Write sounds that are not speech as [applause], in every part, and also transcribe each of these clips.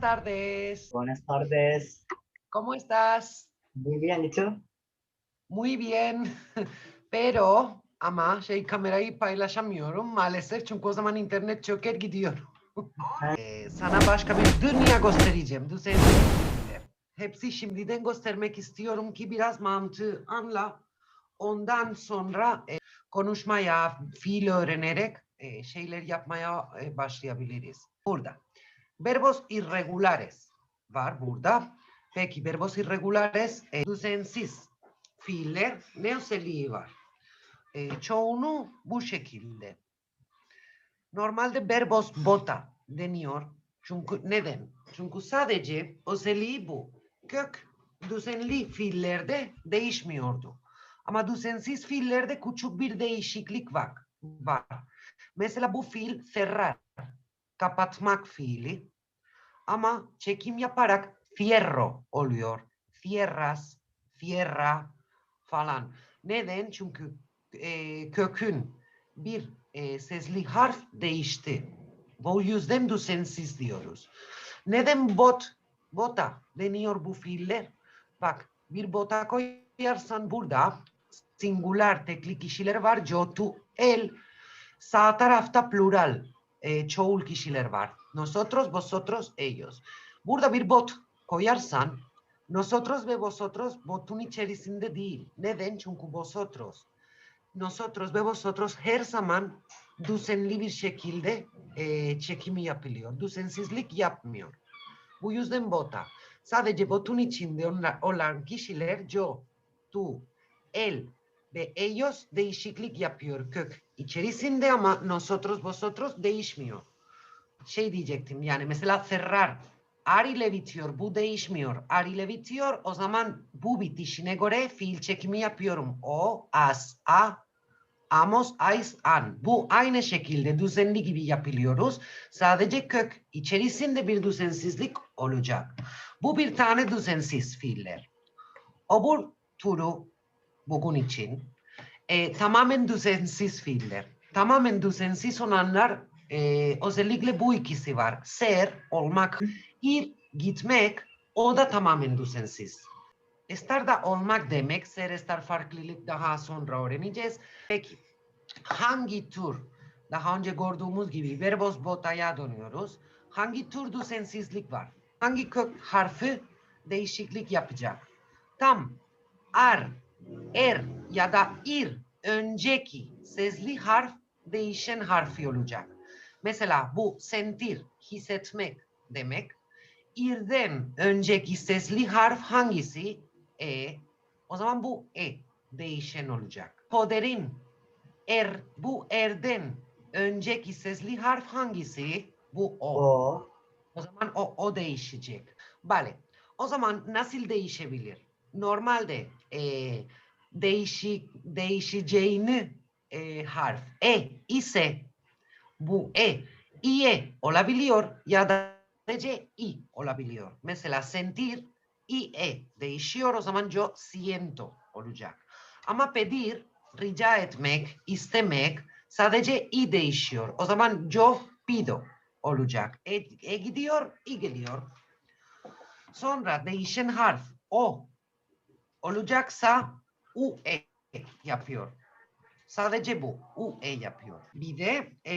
tardes. Buenas tardes. ¿Cómo estás? Muy bien, ¿y tú? Muy bien. [laughs] Pero ama şey kamerayı paylaşamıyorum maalesef çünkü o zaman internet çöker gidiyor. Ee, sana başka bir dünya göstereceğim. Şekilde. Hepsi şimdiden göstermek istiyorum ki biraz mantığı anla. Ondan sonra e, konuşmaya, fiil öğrenerek e, şeyler yapmaya e, başlayabiliriz. Burada. Verbos irregulares var burada. Peki verbos irregulares e, düzensiz fiiller ne özelliği var? E, çoğunu bu şekilde. Normalde verbos bota deniyor. Çünkü neden? Çünkü sadece özelliği bu. Kök düzenli fiillerde değişmiyordu. Ama düzensiz fiillerde küçük bir değişiklik var. Mesela bu fiil cerrar, kapatmak fiili. Ama çekim yaparak fierro oluyor. Fierras, fierra falan. Neden? Çünkü e, kökün bir e, sesli harf değişti. Bu yüzden düzensiz diyoruz. Neden bot, bota deniyor bu fiiller? Bak bir bota koyarsan burada singular tekli kişiler var. Yo, tu, el. Sağ tarafta plural. E, çoğul kişiler. Nosotros, vosotros, ellos. Burada bir bot koyarsan nosotros ve vosotros botun içerisinde değil. Neden? Vosotros nosotros ve vosotros her zaman düzenli bir şekilde e, çekimi yapılıyor. Düzensizlik yapmıyor. Bu yüzden bota. Sadece olan kişiler yo, tu, el ve ellos değişiklik yapıyor kök içerisinde ama nosotros, vosotros değişmiyor. Şey diyecektim yani mesela cerrar ar ile bitiyor bu değişmiyor. Ar ile bitiyor o zaman bu bitişine göre fiil çekimi yapıyorum. O, as, a, amos, ais, an. Bu aynı şekilde düzenli gibi yapılıyoruz. Sadece kök içerisinde bir düzensizlik olacak. Bu bir tane düzensiz fiiller. Öbür turu bugün için e, tamamen düzensiz fiiller. Tamamen düzensiz olanlar e, özellikle bu ikisi var. Ser, olmak, ir, gitmek o da tamamen düzensiz. Estar da olmak demek, ser estar farklılık daha sonra öğreneceğiz. Peki, hangi tür, daha önce gördüğümüz gibi verbos botaya dönüyoruz. Hangi tür düzensizlik var? Hangi kök harfi değişiklik yapacak? Tam, ar, er ya da ir önceki sesli harf değişen harfi olacak. Mesela bu sentir, hissetmek demek. İrden önceki sesli harf hangisi? E. O zaman bu e değişen olacak. Poderin er bu erden önceki sesli harf hangisi? Bu o. O. O zaman o, o değişecek. Vale. O zaman nasıl değişebilir? Normalde e, değişik değişeceğini e, harf e ise bu e iye olabiliyor ya da sadece i olabiliyor. Mesela sentir i e değişiyor o zaman yo siento olacak. Ama pedir, rica etmek, istemek sadece i değişiyor. O zaman yo pido olacak. E, e gidiyor, i geliyor. Sonra değişen harf o olacaksa u e yapıyor. Sadece bu. U e yapıyor. Bir de e,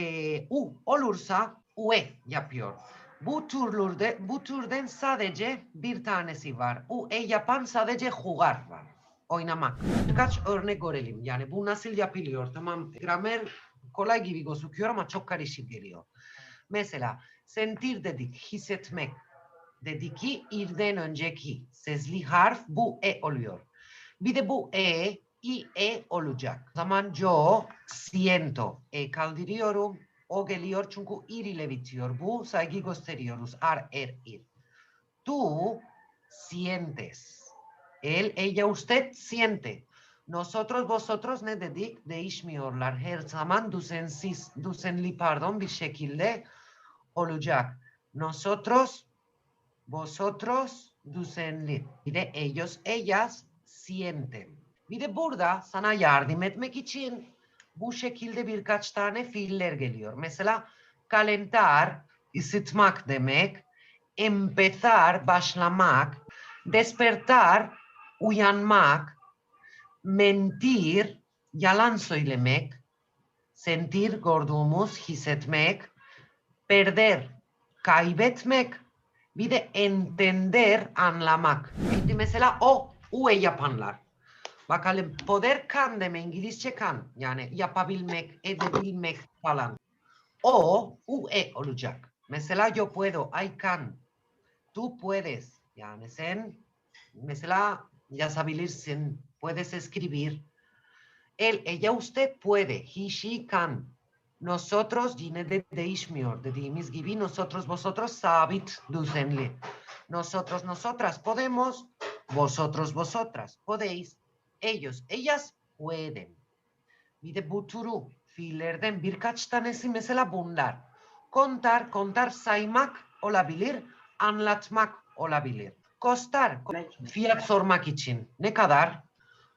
u olursa ue yapıyor. Bu türlerde, bu türden sadece bir tanesi var. U e yapan sadece jugar var. Oynamak. Birkaç örnek görelim. Yani bu nasıl yapılıyor? Tamam. Gramer kolay gibi gözüküyor ama çok karışık geliyor. Mesela sentir dedik, hissetmek dedik ki irden önceki sesli harf bu e oluyor. Bir bu e i e olacak. O zaman yo siento. E kaldırıyorum. O geliyor çünkü ir ile. Bu saygı gösteriyoruz. Ar, er, ir. Tu sientes. Él, ella, usted siente. Nosotros, vosotros ne dedik değişmiyorlar. Her zaman düzensiz, düzenli pardon bir şekilde olacak. Nosotros, vosotros düzenli. Bir de ellos, ellas sienten. Bir de burada sana yardım etmek için bu şekilde birkaç tane fiiller geliyor. Mesela calentar, ısıtmak demek. empezar, başlamak, despertar, uyanmak, mentir, yalan söylemek, sentir, gördüğümüz, hissetmek, perder, kaybetmek, bir de entender, anlamak. Şimdi mesela o, ue yapanlar. Bakalım poder kan deme İngilizce kan. Yani yapabilmek, edebilmek falan. O, ue olacak. Mesela yo puedo, I can. Tú puedes. Yani sen mesela yazabilirsin, puedes escribir. Él, ella, usted puede. He, she can. Nosotros yine de değişmiyor dediğimiz gibi nosotros, vosotros sabit düzenli. Nosotros, nosotras podemos. Vosotros, vosotras podéis. Ellos, ellas pueden. Bir de bu türü fiillerden birkaç tanesi mesela bunlar. Kontar, kontar saymak olabilir, anlatmak olabilir. Costar, fiyat sormak için ne kadar?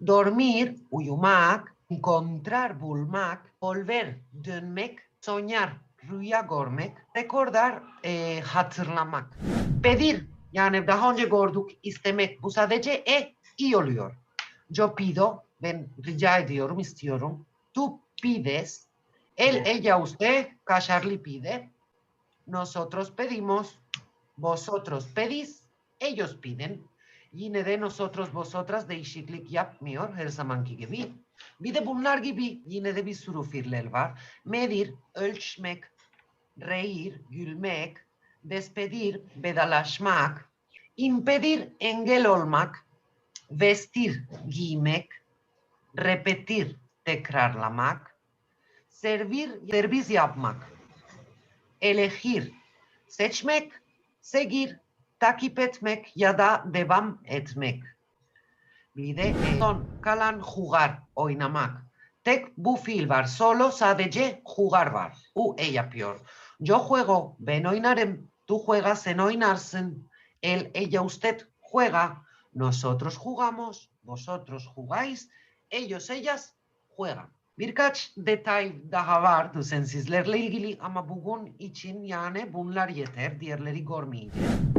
Dormir, uyumak, encontrar, bulmak, volver, dönmek, soñar, rüya görmek, recordar, eh, hatırlamak. Pedir, yani daha önce gördük, istemek, bu sadece e, i oluyor. Yo pido, ben rica ediyorum, istiyorum. Tú pides, él, ella, usted, Charlie pide. Nosotros pedimos, vosotros pedís, ellos piden. Yine de nosotros, vosotras değişiklik yapmıyor her zamanki gibi. Bir de bunlar gibi yine de bir sürü fiiller var. Medir, ölçmek, reír, gülmek, despedir, vedalaşmak, impedir, engel olmak, vestir, giymek, repetir, tekrarlamak, servir, servis yapmak, elegir, seçmek, seguir, takip etmek ya da devam etmek. Bir de kalan jugar, oynamak. Tek bu fiil var. Solo jugar var. U e yapıyor. Yo juego, ben oynarım. Tú juegas, sen oynarsın. Él, ella, usted juega. Nosotros jugamos. Vosotros jugáis. Ellos, ellas juegan. Birkaç detay daha var düzensizlerle ilgili ama bugün için yani bunlar yeter. Diğerleri görmeyeceğiz.